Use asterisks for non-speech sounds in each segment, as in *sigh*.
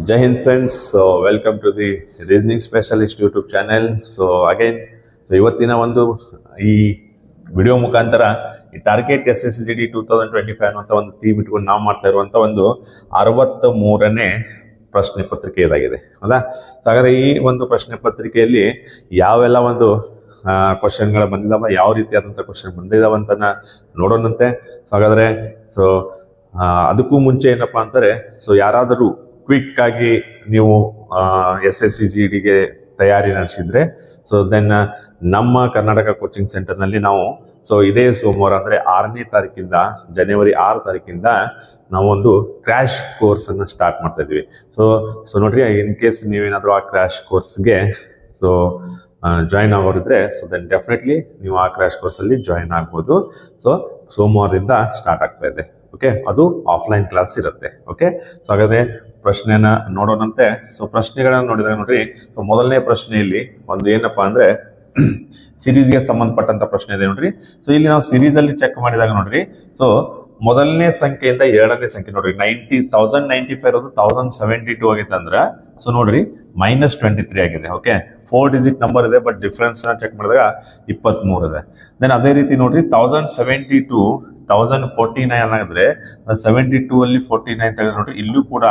Jai Hind friends, so welcome to the Reasoning Specialist YouTube channel. So again, so ಇವತ್ತಿನ ಒಂದು ಈ video ಮುಖಾಂತರ ಈ target S S G D two thousand twenty five ಅಂತ ಒಂದು theme ಇಟ್ಕೊಂಡು ನಾವು ಮಾಡ್ತಾ ಇರುವಂಥ ಒಂದು ಅರವತ್ತ ಮೂರನೇ ಪ್ರಶ್ನೆ ಪತ್ರಿಕೆ ಇದಾಗಿದೆ. ಹೌದಾ? ಸೊ ಹಾಗಾದ್ರೆ ಈ ಒಂದು ಪ್ರಶ್ನೆ ಪತ್ರಿಕೆಯಲ್ಲಿ ಯಾವೆಲ್ಲ ಒಂದು ಕ್ವಶನ್ಗಳು ಬಂದಿದ್ದಾವೆ ಯಾವ ರೀತಿಯಾದಂಥ ಕ್ವಶನ್ ಬಂದಿದ್ದಾವೆ ಅಂತ ನೋಡೋಣಂತೆ. ಸೊ ಹಾಗಾದರೆ ಸೊ ಅದಕ್ಕೂ ಮುಂಚೆ ಏನಪ್ಪ ಅಂತಾರೆ ಸೊ ಯಾರಾದರೂ ಕ್ವಿಕ್ ಆಗಿ ನೀವು ಎಸ್ ಎಸ್ ಸಿ ಜಿ ಡಿಗೆ ತಯಾರಿ ನಡೆಸಿದ್ರೆ ಸೊ ದೆನ್ ನಮ್ಮ ಕರ್ನಾಟಕ ಕೋಚಿಂಗ್ ಸೆಂಟರ್ನಲ್ಲಿ ನಾವು ಸೊ ಇದೇ ಸೋಮವಾರ ಅಂದರೆ ಆರನೇ ತಾರೀಕಿಂದ ಜನವರಿ ಆರು ತಾರೀಕಿಂದ ನಾವೊಂದು ಕ್ರ್ಯಾಶ್ ಕೋರ್ಸನ್ನು ಸ್ಟಾರ್ಟ್ ಮಾಡ್ತಾ ಇದ್ವಿ ಸೊ ಸೊ ನೋಡ್ರಿ ಇನ್ ಕೇಸ್ ನೀವೇನಾದರೂ ಆ ಕ್ರ್ಯಾಶ್ ಕೋರ್ಸ್ಗೆ ಸೊ ಜಾಯಿನ್ ಆಗೋರಿದ್ರೆ ಸೊ ದೆನ್ ಡೆಫಿನೆಟ್ಲಿ ನೀವು ಆ ಕ್ರ್ಯಾಶ್ ಕೋರ್ಸಲ್ಲಿ ಜಾಯಿನ್ ಆಗ್ಬೋದು. ಸೊ ಸೋಮವಾರದಿಂದ ಸ್ಟಾರ್ಟ್ ಆಗ್ತಾ ಇದೆ. ಓಕೆ ಅದು ಆಫ್ಲೈನ್ ಕ್ಲಾಸ್ ಇರುತ್ತೆ. ಓಕೆ ಸೊ ಹಾಗಾದ್ರೆ ಪ್ರಶ್ನೆನ ನೋಡೋಣಂತೆ. ಸೊ ಪ್ರಶ್ನೆಗಳನ್ನ ನೋಡಿದಾಗ ನೋಡ್ರಿ. ಸೊ ಮೊದಲನೇ ಪ್ರಶ್ನೆಯಲ್ಲಿ ಒಂದು ಏನಪ್ಪಾ ಅಂದ್ರೆ *clears throat* ಸಿರೀಸ್ಗೆ ಸಂಬಂಧಪಟ್ಟಂತ ಪ್ರಶ್ನೆ ಇದೆ ನೋಡ್ರಿ. ಸೊ ಇಲ್ಲಿ ನಾವು ಸಿರೀಸ್ ಅಲ್ಲಿ ಚೆಕ್ ಮಾಡಿದಾಗ ನೋಡ್ರಿ. ಸೊ ಮೊದಲನೇ ಸಂಖ್ಯೆಯಿಂದ ಎರಡನೇ ಸಂಖ್ಯೆ ನೋಡ್ರಿ. ನೈಂಟಿ ತೌಸಂಡ್ ನೈಂಟಿ ಫೈವ್ ಅದು ತೌಸಂಡ್ ಸೆವೆಂಟಿ ಟೂ ಆಗೈತೆ ಅಂದ್ರೆ ಸೊ ನೋಡ್ರಿ ಮೈನಸ್ ಟ್ವೆಂಟಿ ತ್ರೀ ಆಗಿದೆ. ಓಕೆ ಫೋರ್ ಡಿಜಿಟ್ ನಂಬರ್ ಇದೆ ಬಟ್ ಡಿಫ್ರೆನ್ಸ್ ಚೆಕ್ ಮಾಡಿದಾಗ ಇಪ್ಪತ್ಮೂರು ಇದೆ. ದೆನ್ ಅದೇ ರೀತಿ ನೋಡ್ರಿ thousand seventy two thousand forty nine ಆಗಿದ್ರೆ ಸೆವೆಂಟಿ ಟೂ ಅಲ್ಲಿ ಫೋರ್ಟಿ ನೈನ್ ತೆಗೆದ್ರೆ ನೋಡಿ ಇಲ್ಲೂ ಕೂಡ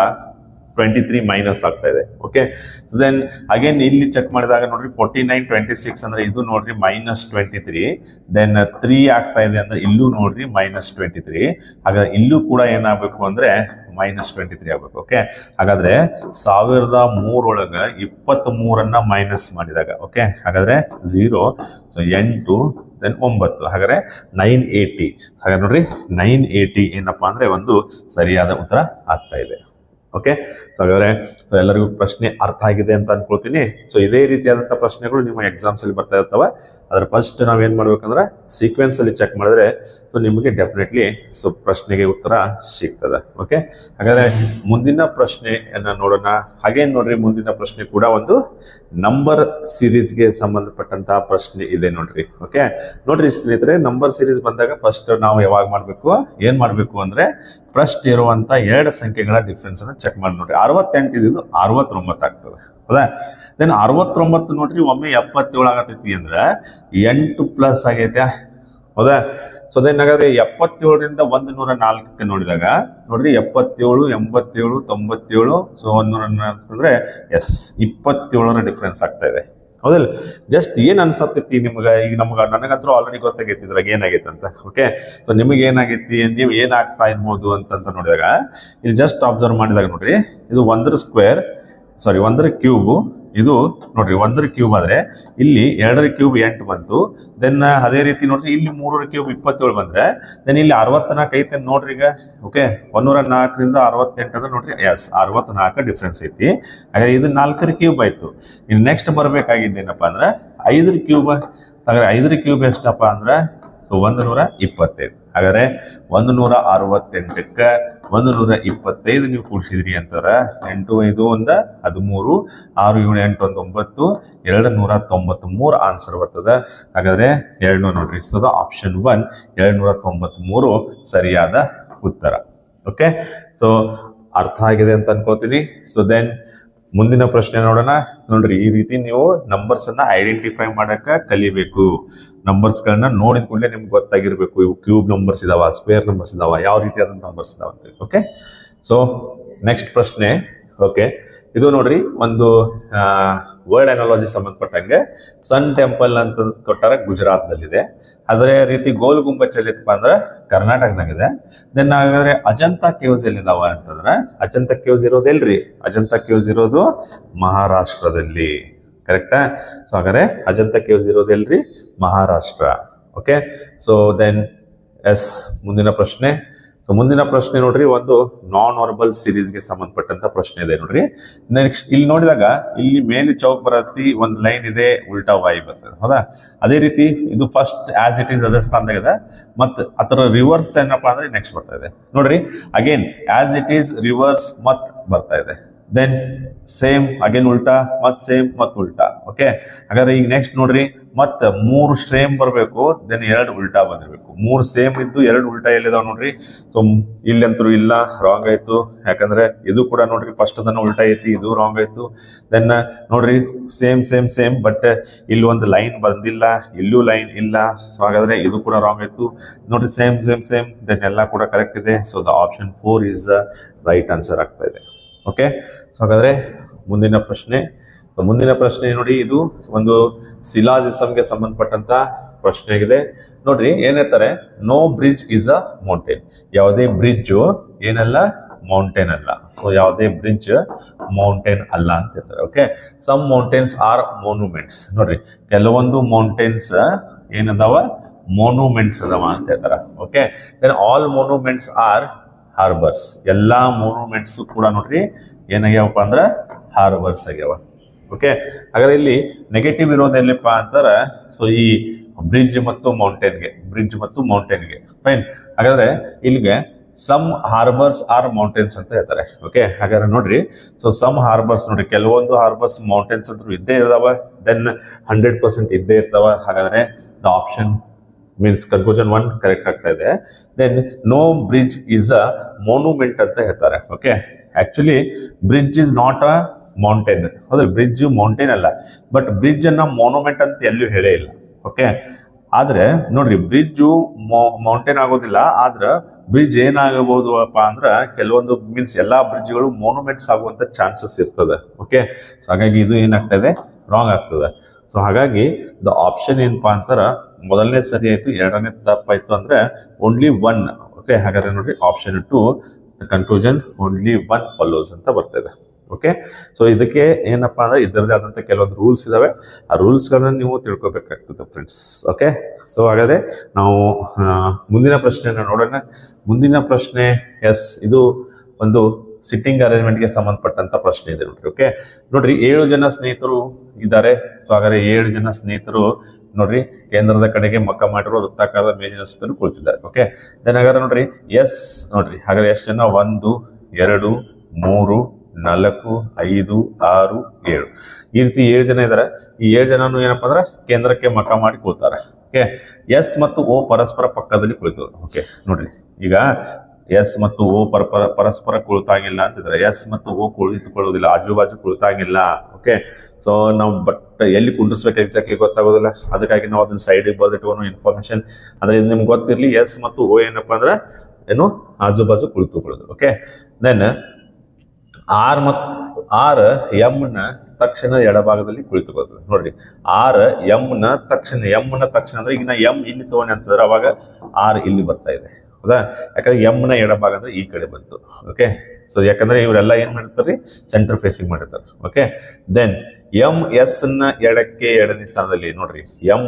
ಟ್ವೆಂಟಿ ತ್ರೀ ಮೈನಸ್ ಆಗ್ತಾ ಇದೆ ಓಕೆ ಸೊ ದೆನ್ ಅಗೇನ್ ಇಲ್ಲಿ ಚೆಕ್ ಮಾಡಿದಾಗ ನೋಡ್ರಿ ಫೋರ್ಟಿ ನೈನ್ ಟ್ವೆಂಟಿ ಸಿಕ್ಸ್ ಅಂದ್ರೆ ಇದು ನೋಡ್ರಿ minus twenty three then three ಆಗ್ತಾ ಇದೆ ಅಂದ್ರೆ ಇಲ್ಲೂ ನೋಡ್ರಿ ಮೈನಸ್ ಟ್ವೆಂಟಿ ತ್ರೀ ಹಾಗಾದ್ರೆ ಇಲ್ಲೂ ಕೂಡ ಏನಾಗಬೇಕು ಅಂದ್ರೆ ಮೈನಸ್ ಟ್ವೆಂಟಿ ತ್ರೀ ಆಗಬೇಕು ಓಕೆ ಹಾಗಾದ್ರೆ ಸಾವಿರದ ಮೂರೊಳಗೆ ಇಪ್ಪತ್ತ್ ಮೂರನ್ನ ಮೈನಸ್ ಮಾಡಿದಾಗ ಓಕೆ ಹಾಗಾದ್ರೆ ಝೀರೋ ಸೊ ಎಂಟು ದೆನ್ ಒಂಬತ್ತು. ಹಾಗಾದ್ರೆ ನೈನ್ ಏಯ್ಟಿ ಹಾಗೆ ನೋಡ್ರಿ ನೈನ್ ಏಯ್ಟಿ ಏನಪ್ಪಾ ಅಂದ್ರೆ ಒಂದು ಸರಿಯಾದ ಉತ್ತರ ಆಗ್ತಾ ಇದೆ ಓಕೆ ಸೊ ಹಾಗಾದ್ರೆ ಸೊ ಎಲ್ಲರಿಗೂ ಪ್ರಶ್ನೆ ಅರ್ಥ ಆಗಿದೆ ಅಂತ ಅನ್ಕೊಳ್ತೀನಿ. ಸೊ ಇದೇ ರೀತಿಯಾದಂಥ ಪ್ರಶ್ನೆಗಳು ನಿಮ್ಮ ಎಕ್ಸಾಮ್ಸ್ ಅಲ್ಲಿ ಬರ್ತಾ ಇರ್ತವೆ. ಅದ್ರ ಫಸ್ಟ್ ನಾವೇನು ಮಾಡ್ಬೇಕಂದ್ರೆ ಸೀಕ್ವೆನ್ಸ್ ಅಲ್ಲಿ ಚೆಕ್ ಮಾಡಿದ್ರೆ ಸೊ ನಿಮಗೆ ಡೆಫಿನೆಟ್ಲಿ ಸೊ ಪ್ರಶ್ನೆಗೆ ಉತ್ತರ ಸಿಗ್ತದೆ ಓಕೆ ಹಾಗಾದ್ರೆ ಮುಂದಿನ ಪ್ರಶ್ನೆಯನ್ನ ನೋಡೋಣ. ಹಾಗೇ ನೋಡ್ರಿ, ಮುಂದಿನ ಪ್ರಶ್ನೆ ಕೂಡ ಒಂದು ನಂಬರ್ ಸೀರೀಸ್ಗೆ ಸಂಬಂಧಪಟ್ಟಂತಹ ಪ್ರಶ್ನೆ ಇದೆ ನೋಡ್ರಿ ಓಕೆ ನೋಡ್ರಿ ಸ್ನೇಹಿತರೆ ನಂಬರ್ ಸೀರೀಸ್ ಬಂದಾಗ ಫಸ್ಟ್ ನಾವು ಯಾವಾಗ ಮಾಡಬೇಕು, ಏನು ಮಾಡಬೇಕು ಅಂದ್ರೆ ಫಸ್ಟ್ ಇರುವಂತ ಎರಡು ಸಂಖ್ಯೆಗಳ ಡಿಫ್ರೆನ್ಸನ್ನು ಚೆಕ್ ಮಾಡಿ ನೋಡ್ರಿ. ಅರವತ್ತೆಂಟು ಇದು ಅರವತ್ತೊಂಬತ್ತು ಆಗ್ತದೆ ಹೌದಾ ದೆನ್ ಅರವತ್ತೊಂಬತ್ತು ನೋಡ್ರಿ ಒಮ್ಮೆ ಎಪ್ಪತ್ತೇಳು ಆಗತೈತಿ ಅಂದ್ರೆ ಎಂಟು ಪ್ಲಸ್ ಆಗೈತೆ. ಹೌದಾ ಸೊ ಅದೇನಾಗಾದ್ರೆ ಎಪ್ಪತ್ತೇಳರಿಂದ ಒಂದು ನೂರ ನಾಲ್ಕಕ್ಕೆ ನೋಡಿದಾಗ, ನೋಡ್ರಿ ಎಪ್ಪತ್ತೇಳು, ಎಂಬತ್ತೇಳು, ತೊಂಬತ್ತೇಳು ಸೊ ಒಂದು ನೂರ ನಾಲ್ಕು ಅಂದ್ರೆ ಎಸ್ ಇಪ್ಪತ್ತೇಳರ ಡಿಫ್ರೆನ್ಸ್ ಆಗ್ತಾ ಇದೆ. ಹೌದಲ್ಲ? ಜಸ್ಟ್ ಏನ್ ಅನ್ಸತ್ತೈತಿ ನಿಮ್ಗೆ? ಈಗ ನಮ್ಗೆ ನನಗಂತೂ ಆಲ್ರೆಡಿ ಗೊತ್ತಾಗೈತಿ ಇದ್ರಾಗ ಏನಾಗೈತೆ ಅಂತ ಓಕೆ ಸೊ ನಿಮಗೆ ಏನಾಗೈತಿ, ನೀವು ಏನಾಗ್ತಾ ಇರ್ಬೋದು ಅಂತಂತ ನೋಡಿದಾಗ, ಇಲ್ಲಿ ಜಸ್ಟ್ ಅಬ್ಸರ್ವ್ ಮಾಡಿದಾಗ ನೋಡ್ರಿ, ಇದು ಒಂದ್ರ ಸ್ಕ್ವೇರ್ ಸಾರಿ ಒಂದರ ಕ್ಯೂಬು ಇದು ನೋಡ್ರಿ, ಒಂದರ ಕ್ಯೂಬ್ ಆದ್ರೆ ಇಲ್ಲಿ ಎರಡರ ಕ್ಯೂಬ್ ಎಂಟು ಬಂತು. ದೆನ್ ಅದೇ ರೀತಿ ನೋಡ್ರಿ, ಇಲ್ಲಿ ಮೂರರ ಕ್ಯೂಬ್ ಇಪ್ಪತ್ತೇಳು ಬಂದ್ರೆ ದೆನ್ ಇಲ್ಲಿ ಅರವತ್ನಾಲ್ಕು ಐತೆ ನೋಡ್ರಿ ಈಗ. ಓಕೆ ಒಂದೂರ ನಾಲ್ಕರಿಂದ ಅರವತ್ತೆಂಟು ಅಂದ್ರೆ ನೋಡ್ರಿ ಎಸ್ ಅರವತ್ನಾಲ್ಕು ಡಿಫ್ರೆನ್ಸ್ ಐತಿ. ಹಾಗಾದ್ರೆ ಇದು ನಾಲ್ಕರ ಕ್ಯೂಬ್ ಆಯ್ತು. ಇನ್ನು ನೆಕ್ಸ್ಟ್ ಬರಬೇಕಾಗಿದ್ದೇನಪ್ಪ ಅಂದ್ರೆ, ಐದರ ಕ್ಯೂಬ್ ಹಾಗಾದ್ರೆ ಐದರ ಕ್ಯೂಬ್ ಎಷ್ಟಪ್ಪ ಅಂದ್ರೆ ಸೊ ಒಂದು ನೂರ ಇಪ್ಪತ್ತೈದು. ಹಾಗಾದ್ರೆ ಒಂದು ನೂರ ಅರವತ್ತೆಂಟಕ್ಕೆ ಒಂದು ನೂರ ಇಪ್ಪತ್ತೈದು ನೀವು ಕೂಡಿಸಿದ್ರಿ ಅಂತಾರ. ಎಂಟು ಐದು ಒಂದ ಹದಿಮೂರು, ಆರು ಏಳು ಎಂಟು ಒಂದು ಒಂಬತ್ತು ಎರಡು ನೂರ ತೊಂಬತ್ತ್ ಮೂರು ಆನ್ಸರ್ ಬರ್ತದೆ. ಹಾಗಾದ್ರೆ ಎರಡು ನೋಡ್ರಿ ಸೊ ಆಪ್ಷನ್ ಒನ್ ಎರಡು ನೂರ ತೊಂಬತ್ಮೂರು ಸರಿಯಾದ ಉತ್ತರ. ಓಕೆ ಸೊ ಅರ್ಥ ಆಗಿದೆ ಅಂತ ಅನ್ಕೋತೀನಿ. ಸೊ ದೆನ್ ಮುಂದಿನ ಪ್ರಶ್ನೆ ನೋಡೋಣ. ನೋಡ್ರಿ, ಈ ರೀತಿ ನೀವು ನಂಬರ್ಸ್ ಅನ್ನ ಐಡೆಂಟಿಫೈ ಮಾಡಕ ಕಲಿಬೇಕು. ನಂಬರ್ಸ್ ಗಳನ್ನ ನೋಡಿದ ಕೂಡಲೇ ನಿಮ್ಗೆ ಗೊತ್ತಾಗಿರ್ಬೇಕು. ಇವು ಕ್ಯೂಬ್ ನಂಬರ್ಸ್ ಇದಾವ ಸ್ಕ್ವೇರ್ ನಂಬರ್ಸ್ ಇದಾವ, ಯಾವ ರೀತಿಯಾದ ನಂಬರ್ಸ್ ಇದಾವ ಓಕೆ ಸೊ ನೆಕ್ಸ್ಟ್ ಪ್ರಶ್ನೆ. ಓಕೆ ಇದು ನೋಡ್ರಿ, ಒಂದು ವರ್ಲ್ಡ್ ಅನಾಲಜಿ ಸಂಬಂಧಪಟ್ಟಂಗೆ ಸನ್ ಟೆಂಪಲ್ ಅಂತ ಕೊಟ್ಟಾರ ಗುಜರಾತ್ದಲ್ಲಿದೆ ಅದೇ ರೀತಿ ಗೋಲ್ ಗುಂಬಚ್ ಎಲ್ಲಿತ್ತಪ್ಪ ಅಂದ್ರೆ ಕರ್ನಾಟಕದಾಗಿದೆ. ದೆನ್ ಹಾಗಾದ್ರೆ ಅಜಂತಾ ಕೇವ್ಸ್ ಎಲ್ಲಿದಾವ ಅಂತಂದ್ರೆ, ಅಜಂತಾ ಕೇವ್ಸ್ ಇರೋದು ಎಲ್ರಿ? ಅಜಂತಾ ಕೇವ್ಸ್ ಇರೋದು ಮಹಾರಾಷ್ಟ್ರದಲ್ಲಿ. ಕರೆಕ್ಟಾ ಸೊ ಹಾಗಾದ್ರೆ ಅಜಂತಾ ಕೇವ್ಸ್ ಇರೋದು ಎಲ್ರಿ? Maharashtra. Okay so then yes ಮುಂದಿನ ಪ್ರಶ್ನೆ. ಸೊ ಮುಂದಿನ ಪ್ರಶ್ನೆ ನೋಡ್ರಿ, ಒಂದು ನಾನ್ ವರ್ಬಲ್ ಸೀರೀಸ್ಗೆ ಸಂಬಂಧಪಟ್ಟಂತ ಪ್ರಶ್ನೆ ಇದೆ ನೋಡ್ರಿ. ನೆಕ್ಸ್ಟ್ ಇಲ್ಲಿ ನೋಡಿದಾಗ ಇಲ್ಲಿ ಮೇಲೆ ಚೌಕ್ ಬರತ್ತಿ ಒಂದು ಲೈನ್ ಇದೆ, ಉಲ್ಟಾ ವಾಯಿ ಬರ್ತದೆ. ಹೌದಾ? ಅದೇ ರೀತಿ ಇದು ಫಸ್ಟ್ ಆಸ್ ಇಟ್ ಈಸ್ ಅದೇ ಸ್ಥಾನದಾಗ ಇದೆ. ಮತ್ತು ಅದರ ರಿವರ್ಸ್ ಏನಪ್ಪಾ ಅಂದ್ರೆ ನೆಕ್ಸ್ಟ್ ಬರ್ತಾ ಇದೆ. ನೋಡ್ರಿ again as it is reverse math ಬರ್ತಾ ಇದೆ. ದೆನ್ ಸೇಮ್ ಅಗೇನ್ ಉಲ್ಟಾ, ಮತ್ ಸೇಮ್ ಮತ್ ಉಲ್ಟಾ ಓಕೆ ಹಾಗಾದ್ರೆ ಈಗ ನೆಕ್ಸ್ಟ್ ನೋಡ್ರಿ, ಮತ್ ಮೂರು ಸೇಮ್ ಬರಬೇಕು ದೆನ್ ಎರಡು ಉಲ್ಟಾ ಬಂದಿರ್ಬೇಕು. ಮೂರು ಸೇಮ್ ಇದ್ದು ಎರಡು ಉಲ್ಟಾ ಎಲ್ಲಿದಾವೆ ನೋಡ್ರಿ? ಸೊ ಇಲ್ಲಂತರೂ ಇಲ್ಲ ರಾಂಗ್ ಆಯ್ತು. ಯಾಕಂದ್ರೆ ಇದು ಕೂಡ ನೋಡ್ರಿ ಫಸ್ಟ್ ಅದನ್ನ ಉಲ್ಟಾ ಐತಿ ಇದು ರಾಂಗ್ ಆಯ್ತು. ದೆನ್ ನೋಡ್ರಿ ಸೇಮ್ ಸೇಮ್ ಸೇಮ್ ಬಟ್ ಇಲ್ಲಿ ಒಂದು ಲೈನ್ ಬಂದಿಲ್ಲ, ಇಲ್ಲೂ ಲೈನ್ ಇಲ್ಲ. ಸೊ ಹಾಗಾದ್ರೆ ಇದು ಕೂಡ ರಾಂಗ್ ಆಯ್ತು. ನೋಡ್ರಿ ಸೇಮ್ ಸೇಮ್ ಸೇಮ್ ದೆನ್ ಎಲ್ಲ ಕೂಡ ಕರೆಕ್ಟ್ ಇದೆ. So the option four is the right answer ಆಗ್ತಾ ಇದೆ. ಓಕೆ ಸೊ ಹಾಗಾದ್ರೆ ಮುಂದಿನ ಪ್ರಶ್ನೆ. ಸೊ ಮುಂದಿನ ಪ್ರಶ್ನೆ ನೋಡಿ, ಇದು ಒಂದು ಸಿಲಾಜಿಸಮ್ಗೆ ಸಂಬಂಧಪಟ್ಟಂತ ಪ್ರಶ್ನೆ ಆಗಿದೆ. ನೋಡ್ರಿ ಏನೇತಾರೆ no bridge is a mountain ಯಾವುದೇ ಬ್ರಿಡ್ಜ್ ಏನಲ್ಲ ಮೌಂಟೇನ್ ಅಲ್ಲ. ಸೊ ಯಾವುದೇ ಬ್ರಿಡ್ಜ್ ಮೌಂಟೇನ್ ಅಲ್ಲ ಅಂತ ಹೇಳ್ತಾರೆ. Okay some mountains are monuments ನೋಡ್ರಿ, ಕೆಲವೊಂದು ಮೌಂಟೇನ್ಸ್ ಏನದಾವ? ಮೋನುಮೆಂಟ್ಸ್ ಅದಾವ ಅಂತ ಹೇಳ್ತಾರೆ. Okay then all monuments are harbours. ಎಲ್ಲ ಮೂವ್ಮೆಂಟ್ಸ್ ಕೂಡ ನೋಡ್ರಿ ಏನಾಗ್ಯಾವಪ್ಪ ಅಂದ್ರೆ ಹಾರ್ಬರ್ಸ್ ಆಗ್ಯಾವ. ಓಕೆ ಹಾಗಾದ್ರೆ ಇಲ್ಲಿ ನೆಗೆಟಿವ್ ಇರೋದು ಏನಪ್ಪ ಅಂತಾರೆ ಸೊ ಈ ಬ್ರಿಡ್ಜ್ ಮತ್ತು ಮೌಂಟೇನ್ಗೆ ಬ್ರಿಡ್ಜ್ ಮತ್ತು ಮೌಂಟೇನ್ಗೆ ಫೈನ್ ಹಾಗಾದ್ರೆ ಇಲ್ಲಿಗೆ ಸಮ್ ಹಾರ್ಬರ್ಸ್ ಆರ್ ಮೌಂಟೇನ್ಸ್ ಅಂತ ಹೇಳ್ತಾರೆ. ಓಕೆ ಹಾಗಾದ್ರೆ ನೋಡ್ರಿ ಸೊ ಸಮ್ ಹಾರ್ಬರ್ಸ್ ನೋಡ್ರಿ, ಕೆಲವೊಂದು ಹಾರ್ಬರ್ಸ್ ಮೌಂಟೇನ್ಸ್ ಅಂತೂ ಇದ್ದೇ ಇರ್ತಾವ ದೆನ್ ಹಂಡ್ರೆಡ್ ಪರ್ಸೆಂಟ್ ಇದ್ದೇ ಇರ್ತಾವ. ಹಾಗಾದ್ರೆ the option means conclusion one correct ಆಗ್ತಾ ಇದೆ. Then no bridge is a monument ಅಂತ ಹೇಳ್ತಾರೆ. Okay actually bridge is not a mountain ಹೌದು ಬ್ರಿಡ್ಜ್ ಮೌಂಟೇನ್ ಅಲ್ಲ. ಬಟ್ ಬ್ರಿಡ್ಜ್ ಅನ್ನ ಮೋನುಮೆಂಟ್ ಅಂತ ಎಲ್ಲೂ ಹೇಳೇ ಇಲ್ಲ. ಓಕೆ ಆದ್ರೆ, ನೋಡ್ರಿ ಬ್ರಿಡ್ಜು ಮೌಂಟೇನ್ ಆಗೋದಿಲ್ಲ. ಆದ್ರೆ ಬ್ರಿಡ್ಜ್ ಏನಾಗಬಹುದು ಅಪ್ಪ ಅಂದ್ರ, ಕೆಲವೊಂದು ಮೀನ್ಸ್ ಎಲ್ಲಾ ಬ್ರಿಡ್ಜ್ಗಳು ಮೋನುಮೆಂಟ್ಸ್ ಆಗುವಂತ ಚಾನ್ಸಸ್ ಇರ್ತದೆ. ಓಕೆ ಸೊ ಹಾಗಾಗಿ ಇದು ಏನಾಗ್ತದೆ ರಾಂಗ್ ಆಗ್ತದೆ. ಸೊ ಹಾಗಾಗಿ ದ ಆಪ್ಷನ್ ಏನಪ್ಪಾ ಅಂತಾರ, ಮೊದಲನೇ ಸರಿ ಆಯ್ತು, ಎರಡನೇ ತಪ್ಪಾಯಿತು ಅಂದ್ರೆ ಓನ್ಲಿ ಒನ್ ಓಕೆ ಹಾಗಾದ್ರೆ ನೋಡ್ರಿ option two conclusion only one follows ಅಂತ ಬರ್ತದೆ ಓಕೆ ಸೊ ಇದಕ್ಕೆ ಏನಪ್ಪಾ ಅಂದ್ರೆ ಇದರದೇ ಆದಂಥ ಕೆಲವೊಂದು ರೂಲ್ಸ್ ಇದಾವೆ. ಆ ರೂಲ್ಸ್ಗಳನ್ನ ನೀವು ತಿಳ್ಕೊಬೇಕಾಗ್ತದೆ ಫ್ರೆಂಡ್ಸ್ ಓಕೆ ಸೊ ಹಾಗಾದ್ರೆ ನಾವು ಮುಂದಿನ ಪ್ರಶ್ನೆಯನ್ನು ನೋಡೋಣ. ಮುಂದಿನ ಪ್ರಶ್ನೆ ಎಸ್ ಇದು ಒಂದು ಸಿಟ್ಟಿಂಗ್ ಅರೇಂಜ್ಮೆಂಟ್ಗೆ ಸಂಬಂಧಪಟ್ಟಂತ ಪ್ರಶ್ನೆ ಇದೆ ನೋಡ್ರಿ ಓಕೆ ನೋಡ್ರಿ, ಏಳು ಜನ ಸ್ನೇಹಿತರು ಇದ್ದಾರೆ. ಸೊ ಹಾಗಾದ್ರೆ ಏಳು ಜನ ಸ್ನೇಹಿತರು ನೋಡ್ರಿ, ಕೇಂದ್ರದ ಕಡೆಗೆ ಮಕ್ಕ ಮಾಡಿರೋ ವೃತ್ತಾಕಾರದ ಮೇಜಿನ ಸುತ್ತಲೂ ಕುಳಿತಿದ್ದಾರೆ ಓಕೆ ದೆನ್ ಹಾಗಾದ್ರೆ ನೋಡ್ರಿ ಎಸ್ ನೋಡ್ರಿ, ಹಾಗಾದ್ರೆ ಎಷ್ಟು ಜನ? ಒಂದು, ಎರಡು, ಮೂರು, ನಾಲ್ಕು, ಐದು, ಆರು, ಏಳು. ಈ ರೀತಿ ಏಳು ಜನ ಇದ್ದಾರೆ. ಈ ಏಳು ಜನನು ಏನಪ್ಪ ಅಂದ್ರೆ ಕೇಂದ್ರಕ್ಕೆ ಮಕ ಮಾಡಿ ಕೂತಾರೆ ಓಕೆ ಎಸ್ ಮತ್ತು ಓ ಪರಸ್ಪರ ಪಕ್ಕದಲ್ಲಿ ಕುಳಿತು ಓಕೆ ನೋಡ್ರಿ, ಈಗ ಎಸ್ ಮತ್ತು ಓ ಪರ ಪರ ಪರಸ್ಪರ ಕುಳಿತಾಗಿಲ್ಲ ಅಂತಿದ್ರೆ ಎಸ್ ಮತ್ತು ಓ ಕುಳಿತುಕೊಳ್ಳೋದಿಲ್ಲ ಆಜು ಬಾಜು ಕುಳಿತಾಗಿಲ್ಲ. ಓಕೆ ಸೊ ನಾವು ಬಟ್ ಎಲ್ಲಿ ಕುಂಡಿಸ್ಬೇಕು ಎಕ್ಸಾಕ್ಟ್ಲಿ ಗೊತ್ತಾಗೋದಿಲ್ಲ. ಅದಕ್ಕಾಗಿ ನಾವು ಅದನ್ನ ಸೈಡಿಗೆ ಬರೆದಿಟ್ಕೊಂಡು ಇನ್ಫಾರ್ಮೇಶನ್ ಅಂದ್ರೆ ಇದು ನಿಮ್ಗೆ ಗೊತ್ತಿರಲಿ, ಎಸ್ ಮತ್ತು ಓ ಏನಪ್ಪಾ ಅಂದ್ರೆ ಏನು? ಆಜು ಬಾಜು ಕುಳಿತುಕೊಳ್ಳೋದು ಓಕೆ ದೆನ್ ಆರ್ ಮತ್ತು ಆರ್ ಎಮ್ನ ತಕ್ಷಣ ಎಡಭಾಗದಲ್ಲಿ ಕುಳಿತುಕೊಳ್ತದೆ ನೋಡ್ರಿ. ಆರ್ ಎಂ ನ ತಕ್ಷಣ ಎಂ ನ ತಕ್ಷಣ ಅಂದ್ರೆ ಈಗ ನಾ ಎಂ ಇಲ್ಲಿ ತಗೊಂಡೆ ಅಂತಂದ್ರೆ ಅವಾಗ ಆರ್ ಇಲ್ಲಿ ಬರ್ತಾ ಇದೆ. ಹೌದಾ? ಯಾಕಂದ್ರೆ ಎಂ ನ ಎಡಭಾಗ ಅಂದ್ರೆ ಈ ಕಡೆ ಬಂತು ಓಕೆ ಸೊ ಯಾಕಂದ್ರೆ ಇವರೆಲ್ಲ ಏನ್ ಮಾಡಿರ್ತಾರೆ? ಸೆಂಟರ್ ಫೇಸಿಂಗ್ ಮಾಡಿರ್ತಾರೆ ಓಕೆ ದೆನ್ ಎಂ ಎಸ್ನ ಎಡಕ್ಕೆ ಎರಡನೇ ಸ್ಥಾನದಲ್ಲಿ, ನೋಡ್ರಿ, ಎಂ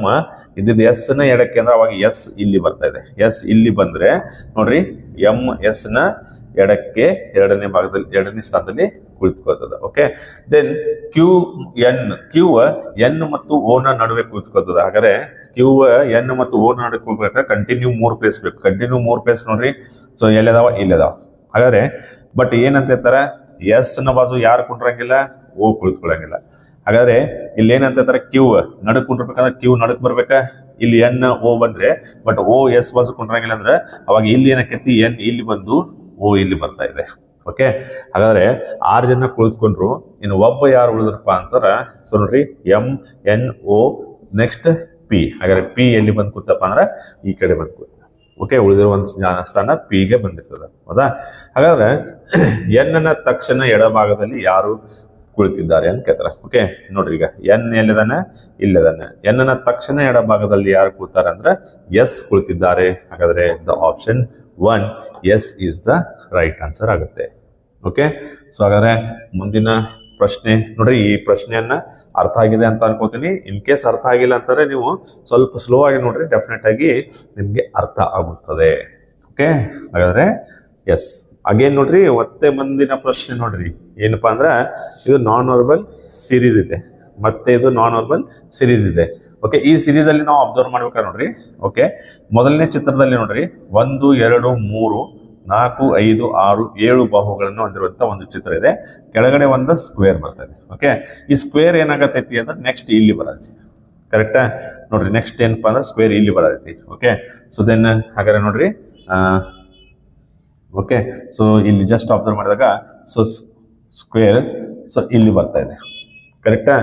ಇದ್ದಿದ್ದು ಎಸ್ನ ಎಡಕ್ಕೆ ಅಂದ್ರೆ ಅವಾಗ ಎಸ್ ಇಲ್ಲಿ ಬರ್ತಾ ಇದೆ. ಎಸ್ ಇಲ್ಲಿ ಬಂದ್ರೆ, ನೋಡ್ರಿ, ಎಂ ಎಸ್ನ ಎಡಕ್ಕೆ ಎರಡನೇ ಭಾಗದಲ್ಲಿ, ಎರಡನೇ ಸ್ಥಾನದಲ್ಲಿ ಕುಳಿತುಕೊಳ್ತದ okay then Q N Q N ಮತ್ತು ಓ ನ ನಡುವೆ ಕುಳಿತುಕೊಳ್ತದ ಹಾಗಾದ್ರೆ ಕ್ಯೂ ಎನ್ ಮತ್ತು ಓ ನಡುವೆ ಕುಳಿಬೇಕಾದ್ರೆ ಕಂಟಿನ್ಯೂ ಮೂರ್ ಪ್ಲೇಸ್ ಬೇಕು. ಕಂಟಿನ್ಯೂ ಮೂರ್ ಪ್ಲೇಸ್ ನೋಡ್ರಿ ಸೊ ಎಲ್ಲದಾವ? ಇಲ್ಲದಾವ. ಹಾಗಾದ್ರೆ ಬಟ್ ಏನಂತ ಹೇಳ್ತಾರೆ? ಎಸ್ನ ಬಾಜು ಯಾರು ಕುಂಡ್ರಂಗಿಲ್ಲ? ಓ ಕುಳಿತುಕೊಳ್ಳಂಗಿಲ್ಲ. ಹಾಗಾದ್ರೆ ಇಲ್ಲಿ ಏನಂತ ಹೇಳ್ತಾರೆ? ಕ್ಯೂ. ನಡಕ್ ಕುಂಡಿರ್ಬೇಕಂದ್ರೆ ಕ್ಯೂ, ನಡಕ್ ಬರ್ಬೇಕಾ? ಇಲ್ಲಿ ಎನ್, ಓ ಬಂದ್ರೆ ಬಟ್ ಓ, ಎಸ್ ಬಸ್ ಕುಂಡ್ರಂಗಿಲ್ಲ ಅಂದ್ರೆ ಅವಾಗ ಇಲ್ಲಿ ಏನಕ್ಕೆತ್ತಿ ಎನ್ ಇಲ್ಲಿ ಬಂದು ಓ ಇಲ್ಲಿ ಬರ್ತಾ ಇದೆ. ಓಕೆ ಹಾಗಾದ್ರೆ ಆರು ಜನ ಕುಳಿತುಕೊಂಡ್ರು. ಇನ್ನು ಒಬ್ಬ ಯಾರು ಉಳಿದ್ರಪ್ಪ ಅಂತಾರ? ಸೊ ನೋಡ್ರಿ, M, N, O next P. ಹಾಗಾದ್ರೆ ಪಿ ಎಲ್ಲಿ ಬಂದು ಕೂತಪ್ಪ ಅಂದ್ರೆ ಈ ಕಡೆ ಬಂದು ಕೂತ. ಓಕೆ ಉಳಿದಿರುವ ಒಂದು ಸ್ಥಾನ ಪಿಗೆ ಬಂದಿರ್ತದೆ. ಹೌದಾ? ಹಾಗಾದ್ರೆ ಎನ್ನ ತಕ್ಷಣ ಎಡಭಾಗದಲ್ಲಿ ಯಾರು ಕುಳಿತಿದ್ದಾರೆ ಅಂತ ಕೇಳ್ತಾರೆ. ಓಕೆ ನೋಡ್ರಿ ಈಗ ಎನ್ ಎಲ್ಲಿದಾನೆ ಇಲ್ಲಿದಾನೆ ಎನ್ನ ತಕ್ಷಣ ಎಡಭಾಗದಲ್ಲಿ ಯಾರು ಕೂತಾರೆ ಅಂದ್ರೆ ಎಸ್ ಕುಳಿತಿದ್ದಾರೆ. ಹಾಗಾದ್ರೆ the option one, S is the right answer ಆಗುತ್ತೆ. ಓಕೆ ಸೊ ಹಾಗಾದ್ರೆ ಮುಂದಿನ ಪ್ರಶ್ನೆ, ನೋಡ್ರಿ ಈ ಪ್ರಶ್ನೆಯನ್ನ ಅರ್ಥ ಆಗಿದೆ ಅಂತ ಅನ್ಕೋತೀನಿ. ಇನ್ ಕೇಸ್ ಅರ್ಥ ಆಗಿಲ್ಲ ಅಂತಾರೆ ನೀವು ಸ್ವಲ್ಪ ಸ್ಲೋ ಆಗಿ ನೋಡ್ರಿ ಡೆಫಿನೆಟ್ ಆಗಿ ನಿಮ್ಗೆ ಅರ್ಥ ಆಗುತ್ತದೆ. ಓಕೆ ಹಾಗಾದ್ರೆ ಎಸ್ ಅಗೇನ್ ನೋಡ್ರಿ ಮತ್ತೆ ಮುಂದಿನ ಪ್ರಶ್ನೆ ನೋಡ್ರಿ. ಏನಪ್ಪಾ ಅಂದ್ರೆ, ಇದು ನಾನ್ ವರ್ಬಲ್ ಸೀರೀಸ್ ಇದೆ. ಮತ್ತೆ ಇದು ನಾನ್ ವರ್ಬಲ್ ಸಿರೀಸ್ ಇದೆ. ಓಕೆ ಈ ಸಿರೀಸ್ ಅಲ್ಲಿ ನಾವು ಅಬ್ಸರ್ವ್ ಮಾಡ್ಬೇಕಾದ್ರೆ ನೋಡ್ರಿ. ಓಕೆ ಮೊದಲನೇ ಚಿತ್ರದಲ್ಲಿ ನೋಡ್ರಿ, ಒಂದು, ಎರಡು, ಮೂರು, ನಾಲ್ಕು, ಐದು, ಆರು, ಏಳು ಬಾಹುಗಳನ್ನು ಹೊಂದಿರುವಂತ ಒಂದು ಚಿತ್ರ ಇದೆ. ಕೆಳಗಡೆ ಒಂದು ಸ್ಕ್ವೇರ್ ಬರ್ತದೆ. ಓಕೆ ಈ ಸ್ಕ್ವೇರ್ ಏನಾಗತೈತಿ ಅಂದ್ರೆ ನೆಕ್ಸ್ಟ್ ಇಲ್ಲಿ ಬರತ್ತೆ. ಕರೆಕ್ಟಾ ನೋಡ್ರಿ ನೆಕ್ಸ್ಟ್ ಏನಪ್ಪಾ ಅಂದ್ರೆ ಸ್ಕ್ವೇರ್ ಇಲ್ಲಿ ಬರತೈತಿ. ಓಕೆ ಸೊ ದೆನ್ ಹಾಗಾದ್ರೆ ನೋಡ್ರಿ ಓಕೆ ಸೊ ಇಲ್ಲಿ ಜಸ್ಟ್ ಅಬ್ಸರ್ವ್ ಮಾಡಿದಾಗ ಸೊ ಸ್ಕ್ವೇರ್ ಸೊ ಇಲ್ಲಿ ಬರ್ತಾ ಇದೆ. ಕರೆಕ್ಟಾ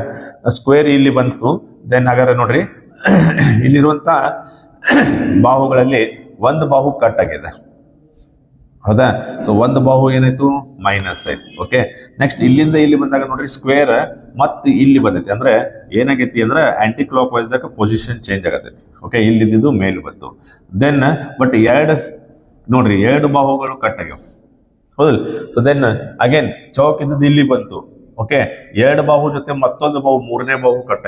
ಸ್ಕ್ವೇರ್ ಇಲ್ಲಿ ಬಂತು ದೆನ್ ಹಾಗಾದ್ರೆ ನೋಡ್ರಿ. *coughs* ಇಲ್ಲಿರುವಂತ *coughs* ಬಾಹುಗಳಲ್ಲಿ ಒಂದು ಬಾಹು ಕಟ್ ಆಗಿದೆ. ಹೌದಾ? ಸೊ ಒಂದು ಬಾಹು ಏನಾಯ್ತು? ಮೈನಸ್ ಆಯ್ತು. ಓಕೆ ನೆಕ್ಸ್ಟ್ ಇಲ್ಲಿಂದ ಇಲ್ಲಿ ಬಂದಾಗ ನೋಡ್ರಿ ಸ್ಕ್ವೇರ್ ಮತ್ತೆ ಇಲ್ಲಿ ಬಂದೈತಿ. ಅಂದ್ರೆ, ಏನಾಗೈತಿ ಅಂದ್ರೆ ಆಂಟಿ ಕ್ಲಾಕ್ ವೈಸ್ ದಾಗ ಪೊಸಿಷನ್ ಚೇಂಜ್ ಆಗತೈತಿ. ಓಕೆ ಇಲ್ಲಿದ್ದು ಮೇಲೆ ಬಂತು. ದೆನ್ ಬಟ್ ಎರಡು ನೋಡ್ರಿ, ಎರಡು ಬಾಹುಗಳು ಕಟ್ ಆಗ್ಯಾವ. ಹೌದಲ್ಲ ಸೊ ದೆನ್ ಅಗೇನ್ ಚೌಕ್ ಇದ್ದದ್ದು ಇಲ್ಲಿ ಬಂತು ಓಕೆ ಎರಡು ಬಾಹು ಜೊತೆ ಮತ್ತೊಂದು ಬಾಹು, ಮೂರನೇ ಬಾಹು cut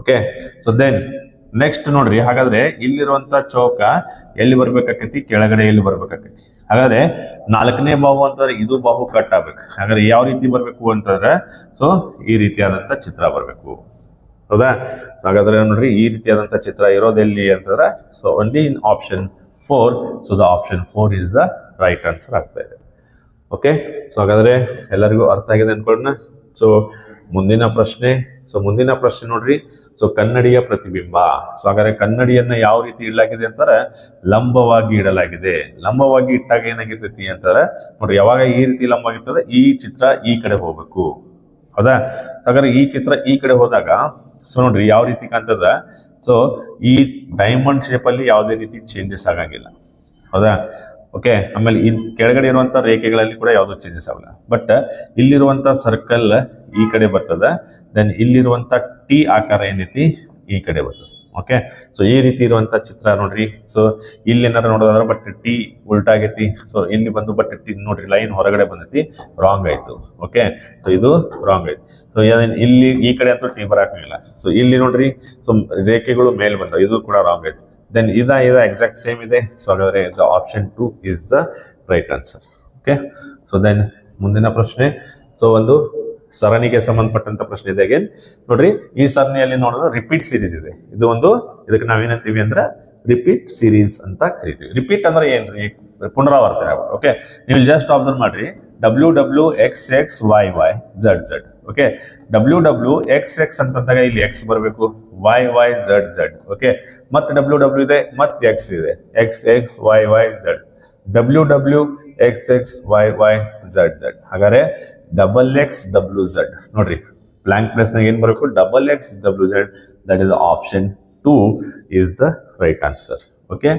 okay so then next ನೋಡ್ರಿ, ಹಾಗಾದ್ರೆ ಇಲ್ಲಿರುವಂತ ಚೌಕ ಎಲ್ಲಿ ಬರ್ಬೇಕಾಕೈತಿ? ಕೆಳಗಡೆ ಎಲ್ಲಿ ಬರ್ಬೇಕಾಕೈತಿ? ಹಾಗಾದ್ರೆ ನಾಲ್ಕನೇ ಬಾಹು ಅಂತಂದ್ರೆ ಇದು ಬಾಹು ಕಟ್ ಆಗ್ಬೇಕು. ಹಾಗಾದ್ರೆ ಯಾವ ರೀತಿ ಬರ್ಬೇಕು ಅಂತಂದ್ರೆ ಸೊ ಈ ರೀತಿಯಾದಂತ ಚಿತ್ರ ಬರ್ಬೇಕು. ಹೌದಾ? ಹಾಗಾದ್ರೆ ನೋಡ್ರಿ, ಈ ರೀತಿಯಾದಂತ ಚಿತ್ರ ಇರೋದೆಲ್ಲಿ ಅಂತಂದ್ರೆ so only in option four so the option four is the right answer ಆಗ್ತಾ ಇದೆ. ಓಕೆ ಸೊ ಹಾಗಾದ್ರೆ ಎಲ್ಲರಿಗೂ ಅರ್ಥ ಆಗಿದೆ ಅನ್ಕೊಳ್ಳೋಣ. ಸೊ ಮುಂದಿನ ಪ್ರಶ್ನೆ. ಸೊ ಮುಂದಿನ ಪ್ರಶ್ನೆ ನೋಡ್ರಿ. ಸೊ ಕನ್ನಡಿಯ ಪ್ರತಿಬಿಂಬ. ಸೊ ಹಾಗಾದ್ರೆ ಕನ್ನಡಿಯನ್ನ ಯಾವ ರೀತಿ ಇಡಲಾಗಿದೆ ಅಂತಾರೆ? ಲಂಬವಾಗಿ ಇಡಲಾಗಿದೆ. ಲಂಬವಾಗಿ ಇಟ್ಟಾಗ ಏನಾಗಿರ್ತೈತಿ ಅಂತಾರೆ? ನೋಡ್ರಿ, ಯಾವಾಗ ಈ ರೀತಿ ಲಂಬವಾಗಿರ್ತದೆ? ಈ ಚಿತ್ರ ಈ ಕಡೆ ಹೋಗ್ಬೇಕು. ಹೌದಾ? ಹಾಗಾದ್ರೆ ಈ ಚಿತ್ರ ಈ ಕಡೆ ಹೋದಾಗ, ಸೊ ನೋಡ್ರಿ, ಯಾವ ರೀತಿ ಕಾಣ್ತದ? ಸೊ ಈ ಡೈಮಂಡ್ ಶೇಪಲ್ಲಿ ಯಾವುದೇ ರೀತಿ ಚೇಂಜಸ್ ಆಗಂಗಿಲ್ಲ. ಹೌದಾ? ಓಕೆ ಆಮೇಲೆ ಈ ಕೆಳಗಡೆ ಇರುವಂಥ ರೇಖೆಗಳಲ್ಲಿ ಕೂಡ ಯಾವುದೂ ಚೇಂಜಸ್ ಆಗಲ್ಲ. ಬಟ್ ಇಲ್ಲಿರುವಂಥ ಸರ್ಕಲ್ ಈ ಕಡೆ ಬರ್ತದೆ ದೆನ್ ಇಲ್ಲಿರುವಂಥ ಟಿ ಆಕಾರ ಏನೈತಿ ಈ ಕಡೆ ಬರ್ತದೆ. ಓಕೆ ಸೊ ಈ ರೀತಿ ಇರುವಂತ ಚಿತ್ರ ನೋಡ್ರಿ. ಸೊ ಇಲ್ಲಿ ಏನಾರ ನೋಡೋದಾದ್ರೆ ಬಟ್ ಟಿ ಉಲ್ಟಾಗೈತಿ. ಸೊ ಇಲ್ಲಿ ಬಂದು ಬಟ್ ಟಿ ನೋಡ್ರಿ, ಲೈನ್ ಹೊರಗಡೆ ಬಂದೈತಿ. ರಾಂಗ್ ಆಯ್ತು. ಓಕೆ ಸೊ ಇದು ರಾಂಗ್ ಆಯ್ತು. ಸೊ ಇಲ್ಲಿ ಈ ಕಡೆ ಅಂತೂ ಟಿ ಬರಾಕಿಲ್ಲ ಸೊ ಇಲ್ಲಿ ನೋಡ್ರಿ ಸೊ ರೇಖೆಗಳು ಮೇಲೆ ಬಂದವು. ಇದು ಕೂಡ ರಾಂಗ್ ಆಯ್ತು. ದೆನ್ ಇದ ಇದ ಎಕ್ಸಾಕ್ಟ್ ಸೇಮ್ ಇದೆ. ಸೊ ಹಾಗಾದ್ರೆ the option two is the right answer okay so then ಮುಂದಿನ ಪ್ರಶ್ನೆ. ಸೊ ಒಂದು ಸರಣಿಗೆ ಸಂಬಂಧಪಟ್ಟಂತ ಪ್ರಶ್ನೆ ಇದೆ ಅಗೇನ್ ನೋಡ್ರಿ, ಈ ಸರಣಿಯಲ್ಲಿ ನೋಡಿದ್ರೆ ರಿಪೀಟ್ ಸೀರೀಸ್ ಇದೆ. ಇದು ಒಂದು, ಇದಕ್ಕೆ ನಾವೇನಂತೀವಿ ಅಂದ್ರೆ ರಿಪೀಟ್ ಸೀರೀಸ್ ಅಂತ ಕರಿತೀವಿ. ರಿಪೀಟ್ ಅಂದ್ರೆ ಏನ್ರಿ? ಪುನರಾವರ್ತನೆ ಓಕೆ ನೀವು ಜಸ್ಟ್ ಆಬ್ಸರ್ವ್ ಮಾಡ್ರಿ. W W X X Y Y Z Z okay W W X X ಅಂತಂದಾಗ ಇಲ್ಲಿ ಎಕ್ಸ್ ಬರಬೇಕು. Y Y Z Z okay ಮತ್ತೆ ಡಬ್ಲ್ಯೂ ಡಬ್ಲ್ಯೂ ಇದೆ, ಮತ್ತೆ ಎಕ್ಸ್ ಇದೆ. X X Y Y Z W W X X Y Y Z Z ಹಾಗಾದ್ರೆ double X W Z ನೋಡ್ರಿ blank ಪ್ಲೇಸ್ನಾಗ ಏನು ಬರಬೇಕು? Double X W Z that is option two is the right answer okay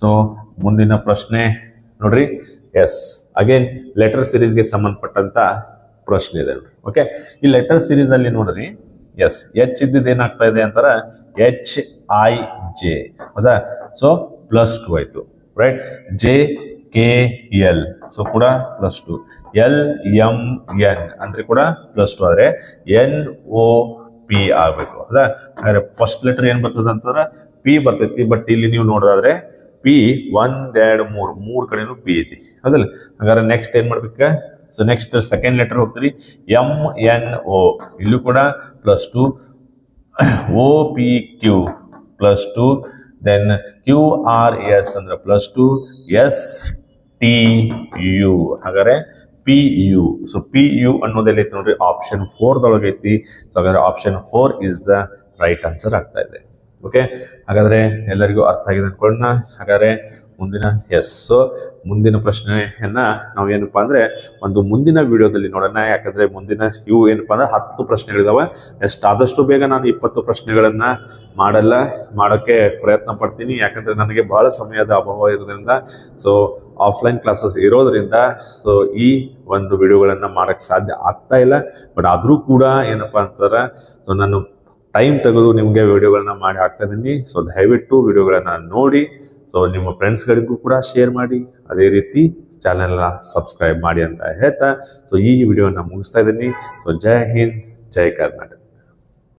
so ಮುಂದಿನ ಪ್ರಶ್ನೆ, ನೋಡ್ರಿ S again letter ಸಿರೀಸ್ಗೆ ಸಂಬಂಧಪಟ್ಟಂತ ಪ್ರಶ್ನೆ ಇದೆ ನೋಡ್ರಿ. ಓಕೆ ಈ ಲೆಟರ್ ಸಿರೀಸ್ ಅಲ್ಲಿ ನೋಡ್ರಿ ಎಸ್ ಎಚ್ ಇದ್ದಿದ್ದು ಏನಾಗ್ತಾ ಇದೆ ಅಂತಾರ ಎಚ್ ಐ ಜೆ ಹೌದಾ? ಸೊ ಪ್ಲಸ್ ಟು ಆಯ್ತು. Right J K L so ಕೂಡ plus two L M N ಅಂದರೆ ಕೂಡ ಪ್ಲಸ್ ಟು ಆದರೆ ಎನ್ ಒ ಪಿ ಆಗಬೇಕು. ಹೌದಾ ಹಾಗಾದ್ರೆ ಫಸ್ಟ್ ಲೆಟರ್ ಏನು ಬರ್ತದೆ ಅಂತಂದ್ರೆ ಪಿ ಬರ್ತೈತಿ ಬಟ್ ಇಲ್ಲಿ ನೀವು ನೋಡೋದಾದ್ರೆ ಪಿ ಒಂದ್, ಎರಡು, ಮೂರು. ಮೂರ್ ಕಡೆನೂ ಪಿ ಐತಿ. ಹೌದಲ್ಲ? ಹಾಗಾದ್ರೆ ನೆಕ್ಸ್ಟ್ ಏನು ಮಾಡ್ಬೇಕು? ಸೊ ನೆಕ್ಸ್ಟ್ ಸೆಕೆಂಡ್ ಲೆಟರ್ ಹೋಗ್ತೀರಿ. ಎಂ ಎನ್ ಒ ಇಲ್ಲೂ ಕೂಡ plus two O P Q plus two then Q R S ಅಂದ್ರೆ plus two S T U ಹಾಗಾದ್ರೆ P U so P U ಅನ್ನೋದೆಲ್ಲೈತಿ ನೋಡ್ರಿ ಆಪ್ಷನ್ ಫೋರ್ದೊಳಗೆ ಐತಿ. ಸೊ ಹಾಗಾದ್ರೆ option four is the right answer ಆಗ್ತಾ ಇದೆ. ಓಕೆ ಹಾಗಾದ್ರೆ ಎಲ್ಲರಿಗೂ ಅರ್ಥ ಆಗಿದೆ ಅನ್ಕೊಳ್ಳೋಣ. ಹಾಗಾದ್ರೆ ಮುಂದಿನ ಎಸ್ ಮುಂದಿನ ಪ್ರಶ್ನೆಯನ್ನು ನಾವು ಏನಪ್ಪಾ ಅಂದ್ರೆ, ಒಂದು ಮುಂದಿನ ವಿಡಿಯೋದಲ್ಲಿ ನೋಡೋಣ. ಯಾಕಂದ್ರೆ ಮುಂದಿನ ಇವು ಏನಪ್ಪ ಅಂದ್ರೆ ಹತ್ತು ಪ್ರಶ್ನೆಗಳಿದಾವೆ. ಎಷ್ಟು ಆದಷ್ಟು ಬೇಗ ನಾನು ಇಪ್ಪತ್ತು ಪ್ರಶ್ನೆಗಳನ್ನ ಮಾಡಲ್ಲ ಮಾಡೋಕ್ಕೆ ಪ್ರಯತ್ನ ಪಡ್ತೀನಿ. ಯಾಕಂದ್ರೆ ನನಗೆ ಬಹಳ ಸಮಯದ ಅಭಾವ ಇರೋದ್ರಿಂದ ಸೊ ಆಫ್ಲೈನ್ ಕ್ಲಾಸಸ್ ಇರೋದ್ರಿಂದ ಸೊ ಈ ಒಂದು ವಿಡಿಯೋಗಳನ್ನ ಮಾಡಕ್ ಸಾಧ್ಯ ಆಗ್ತಾ ಇಲ್ಲ. ಬಟ್ ಆದರೂ ಕೂಡ ಏನಪ್ಪಾ ಅಂತಾರೆ ಸೊ ನಾನು ಟೈಮ್ ತೆಗೆದು ನಿಮಗೆ ವಿಡಿಯೋಗಳನ್ನ ಮಾಡಿ ಹಾಕ್ತಾ ಇದ್ದೀನಿ. ಸೊ ದಯವಿಟ್ಟು ವಿಡಿಯೋಗಳನ್ನ ನೋಡಿ. ಸೊ ನಿಮ್ಮ ಫ್ರೆಂಡ್ಸ್ಗಳಿಗೂ ಕೂಡ ಶೇರ್ ಮಾಡಿ. ಅದೇ ರೀತಿ ಚಾನೆಲ್ನ ಸಬ್ಸ್ಕ್ರೈಬ್ ಮಾಡಿ ಅಂತ ಹೇಳ್ತಾ. ಸೊ ಈ ವಿಡಿಯೋನ ಮುಗಿಸ್ತಾ ಇದ್ದೀನಿ. ಸೊ ಜೈ ಹಿಂದ್, ಜೈ ಕರ್ನಾಟಕ.